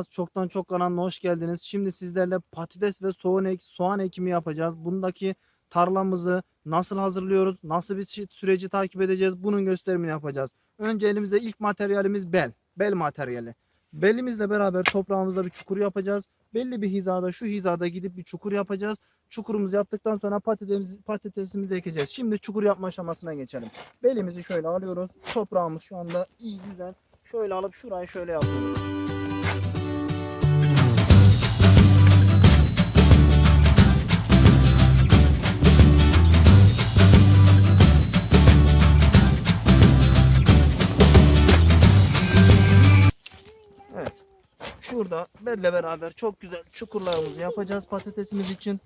Az çoktan çok kanalına hoş geldiniz. Şimdi sizlerle patates ve soğan, ek, soğan ekimi yapacağız. Bundaki tarlamızı nasıl hazırlıyoruz, nasıl bir süreci takip edeceğiz bunun gösterimini yapacağız. Önce elimize ilk materyalimiz bel, bel materyali. Belimizle beraber toprağımızda bir çukur yapacağız. Belli bir hizada şu hizada gidip bir çukur yapacağız. Çukurumuzu yaptıktan sonra patatesimizi, patatesimizi ekeceğiz. Şimdi çukur yapma aşamasına geçelim. Belimizi şöyle alıyoruz. Toprağımız şu anda iyi güzel. Şöyle alıp şurayı şöyle yapıyoruz. Belle beraber çok güzel çukurlarımızı yapacağız patatesimiz için.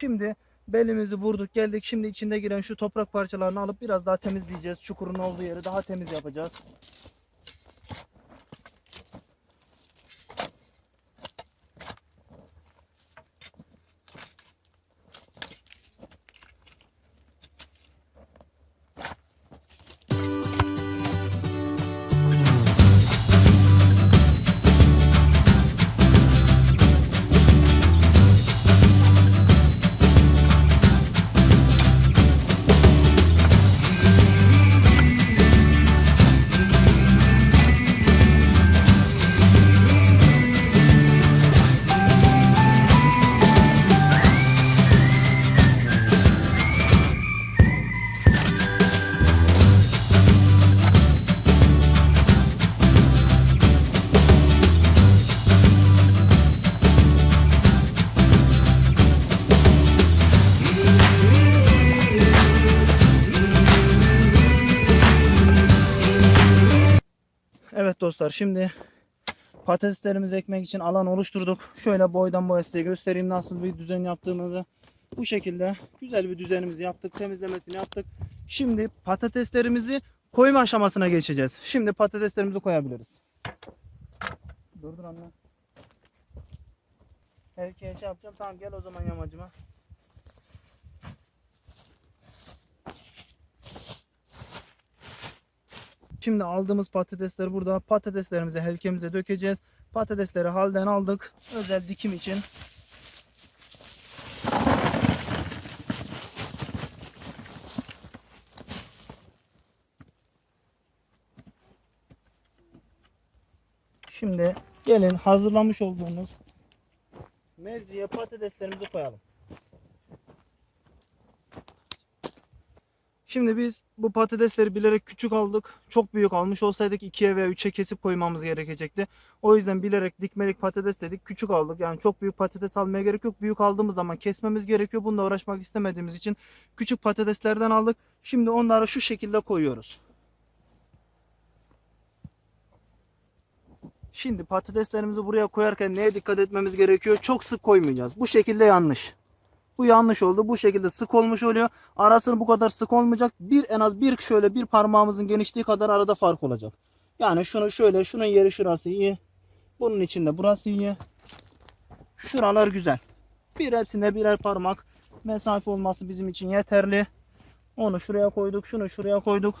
Şimdi belimizi vurduk geldik. Şimdi içinde giren şu toprak parçalarını alıp biraz daha temizleyeceğiz. Çukurun olduğu yeri daha temiz yapacağız. Dostlar şimdi patateslerimizi ekmek için alan oluşturduk. Şöyle boydan boya size göstereyim nasıl bir düzen yaptığımızı. Bu şekilde güzel bir düzenimizi yaptık. Temizlemesini yaptık. Şimdi patateslerimizi koyma aşamasına geçeceğiz. Şimdi patateslerimizi koyabiliriz. Dur dur anne. Erkeğe şey yapacağım. Tamam gel o zaman yamacıma. Şimdi aldığımız patatesleri burada patateslerimizi helkemize dökeceğiz. Patatesleri halden aldık. Özel dikim için. Şimdi gelin hazırlamış olduğumuz mevziye patateslerimizi koyalım. Şimdi biz bu patatesleri bilerek küçük aldık. Çok büyük almış olsaydık 2'ye veya 3'e kesip koymamız gerekecekti. O yüzden bilerek dikmelik patates dedik. Küçük aldık. Yani çok büyük patates almaya gerek yok. Büyük aldığımız zaman kesmemiz gerekiyor. Bununla uğraşmak istemediğimiz için küçük patateslerden aldık. Şimdi onları şu şekilde koyuyoruz. Şimdi patateslerimizi buraya koyarken neye dikkat etmemiz gerekiyor? Çok sık koymayacağız. Bu şekilde yanlış. Bu yanlış oldu. Bu şekilde sık olmuş oluyor. Arasını bu kadar sık olmayacak. Bir en az bir şöyle bir parmağımızın genişliği kadar arada fark olacak. Yani şunu şöyle şunun yeri şurası iyi. Bunun içinde burası iyi. Şuralar güzel. Bir hepsinde birer parmak mesafe olması bizim için yeterli. Onu şuraya koyduk. Şunu şuraya koyduk.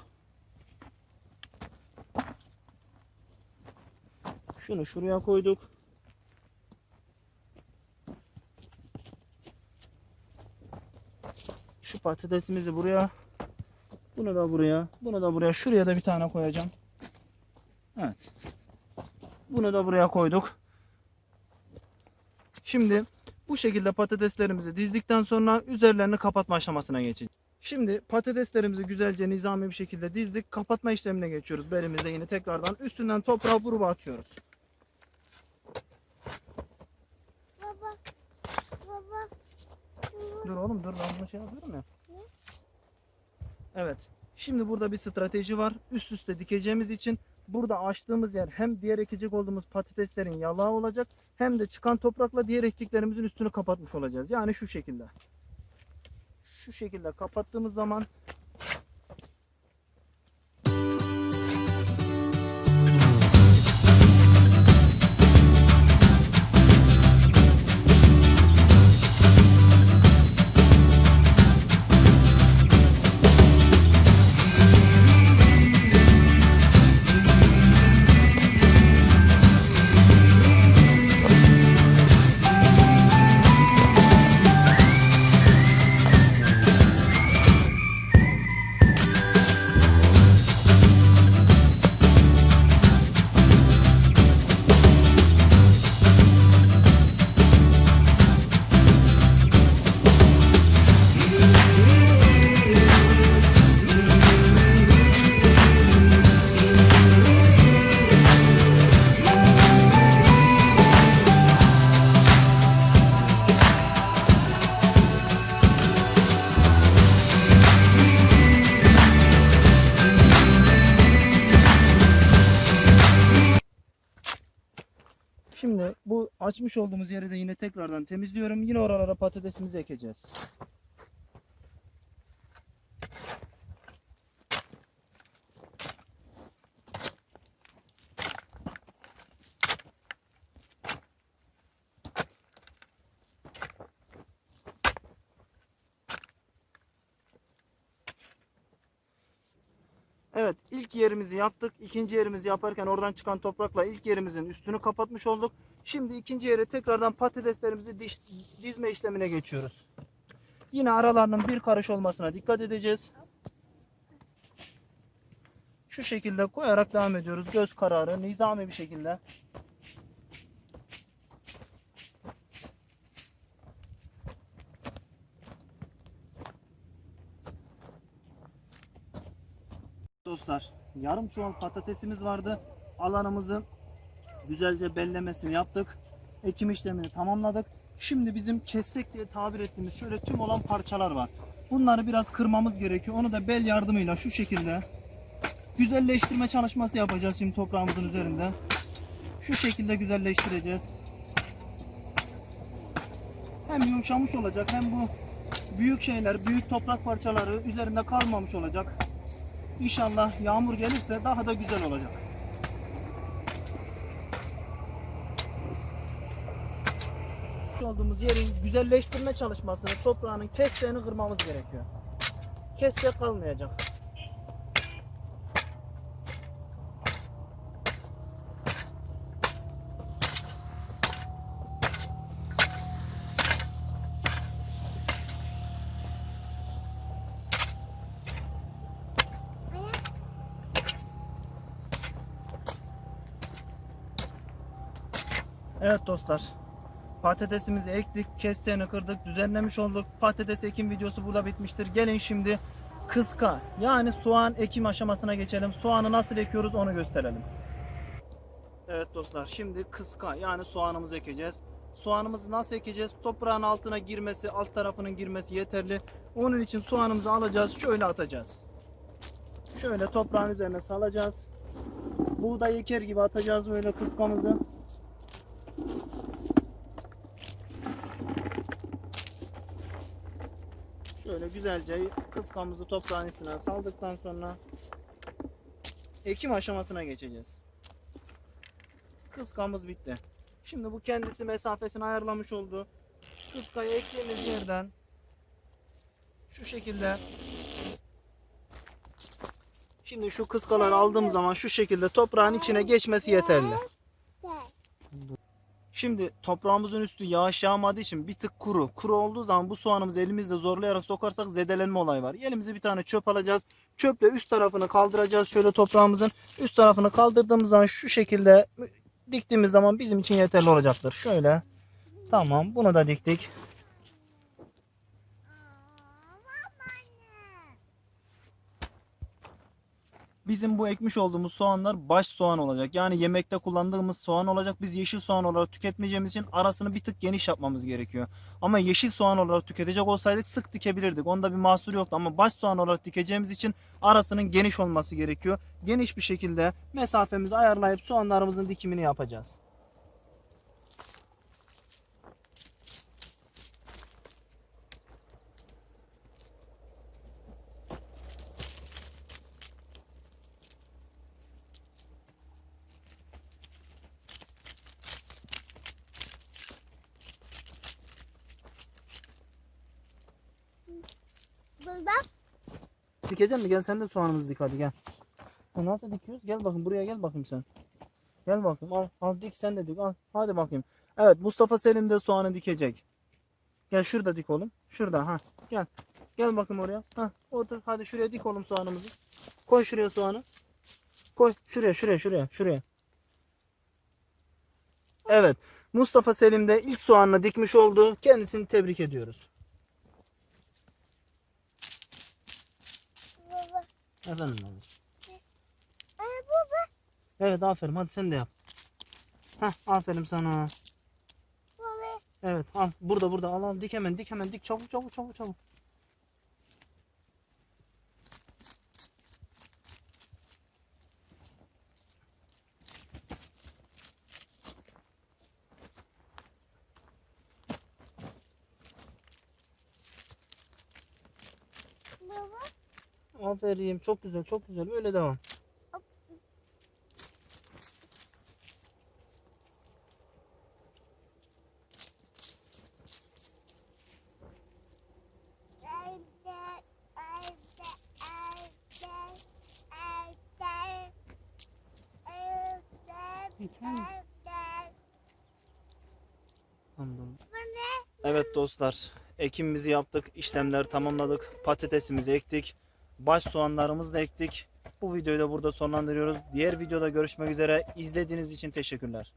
Şunu şuraya koyduk. Patatesimizi buraya. Bunu da buraya. Bunu da buraya. Şuraya da bir tane koyacağım. Evet. Bunu da buraya koyduk. Şimdi bu şekilde patateslerimizi dizdikten sonra üzerlerini kapatma aşamasına geçeceğiz. Şimdi patateslerimizi güzelce nizami bir şekilde dizdik. Kapatma işlemine geçiyoruz. Belimizde yine tekrardan üstünden toprağı vurup atıyoruz. Baba. Baba. Dur oğlum dur ben bunu şey yapıyorum ya. Evet. Şimdi burada bir strateji var. Üst üste dikeceğimiz için burada açtığımız yer hem diğer ekecek olduğumuz patateslerin yalağı olacak hem de çıkan toprakla diğer ektiklerimizin üstünü kapatmış olacağız. Yani şu şekilde. şu şekilde kapattığımız zaman açmış olduğumuz yeri de yine tekrardan temizliyorum. Yine oralara patatesimizi ekeceğiz. Evet ilk yerimizi yaptık. İkinci yerimizi yaparken oradan çıkan toprakla ilk yerimizin üstünü kapatmış olduk. Şimdi ikinci yere tekrardan patateslerimizi diş, dizme işlemine geçiyoruz. Yine aralarının bir karış olmasına dikkat edeceğiz. Şu şekilde koyarak devam ediyoruz. Göz kararı, nizami bir şekilde. Dostlar yarım çuval patatesimiz vardı. Alanımızı güzelce bellemesini yaptık. Ekim işlemini tamamladık. Şimdi bizim kessek diye tabir ettiğimiz şöyle tüm olan parçalar var. Bunları biraz kırmamız gerekiyor. Onu da bel yardımıyla şu şekilde güzelleştirme çalışması yapacağız şimdi toprağımızın üzerinde. Şu şekilde güzelleştireceğiz. Hem yumuşamış olacak hem bu büyük şeyler, büyük toprak parçaları üzerinde kalmamış olacak. İnşallah yağmur gelirse daha da güzel olacak. olduğumuz yerin güzelleştirme çalışmasını, toprağının kesseğini kırmamız gerekiyor. Kessek kalmayacak. Evet dostlar. Patatesimizi ektik, kesteğini kırdık, düzenlemiş olduk. Patates ekim videosu burada bitmiştir. Gelin şimdi kıska yani soğan ekim aşamasına geçelim. Soğanı nasıl ekiyoruz onu gösterelim. Evet dostlar şimdi kıska yani soğanımızı ekeceğiz. Soğanımızı nasıl ekeceğiz? Toprağın altına girmesi, alt tarafının girmesi yeterli. Onun için soğanımızı alacağız, şöyle atacağız. Şöyle toprağın üzerine salacağız. Buğday eker gibi atacağız böyle kıskamızı. Şöyle güzelce kıskamızı toprağın üstüne saldıktan sonra ekim aşamasına geçeceğiz. Kıskamız bitti. Şimdi bu kendisi mesafesini ayarlamış oldu. Kıskayı ektiğimiz yerden şu şekilde Şimdi şu kıskaları aldığım zaman şu şekilde toprağın içine geçmesi yeterli. Şimdi toprağımızın üstü yağış yağmadığı için bir tık kuru. Kuru olduğu zaman bu soğanımızı elimizle zorlayarak sokarsak zedelenme olayı var. Elimize bir tane çöp alacağız. Çöple üst tarafını kaldıracağız şöyle toprağımızın. Üst tarafını kaldırdığımız zaman şu şekilde diktiğimiz zaman bizim için yeterli olacaktır. Şöyle. Tamam bunu da diktik. Bizim bu ekmiş olduğumuz soğanlar baş soğan olacak. Yani yemekte kullandığımız soğan olacak. Biz yeşil soğan olarak tüketmeyeceğimiz için arasını bir tık geniş yapmamız gerekiyor. Ama yeşil soğan olarak tüketecek olsaydık sık dikebilirdik. Onda bir mahsur yoktu ama baş soğan olarak dikeceğimiz için arasının geniş olması gerekiyor. Geniş bir şekilde mesafemizi ayarlayıp soğanlarımızın dikimini yapacağız. Dikecek mi? Gel sen de soğanımızı dik hadi gel. Nasıl dikiyoruz? Gel bakayım buraya gel bakayım sen. Gel bakayım al, al dik sen de dik al. Hadi bakayım. Evet Mustafa Selim de soğanı dikecek. Gel şurada dik oğlum. Şurada ha. Gel. Gel bakayım oraya. Ha otur. Hadi şuraya dik oğlum soğanımızı. Koy şuraya soğanı. Koy şuraya şuraya şuraya şuraya. Evet. Mustafa Selim de ilk soğanını dikmiş oldu. Kendisini tebrik ediyoruz. Efendim babacığım. Ay baba. Evet aferin hadi sen de yap. Heh aferin sana. Baba. Evet al burada burada al al dik hemen dik hemen dik çabuk çabuk çabuk çabuk. Baba. Aferin çok güzel çok güzel böyle devam. Evet dostlar ekimimizi yaptık işlemleri tamamladık patatesimizi ektik baş soğanlarımızı da ektik. Bu videoyu da burada sonlandırıyoruz. Diğer videoda görüşmek üzere. İzlediğiniz için teşekkürler.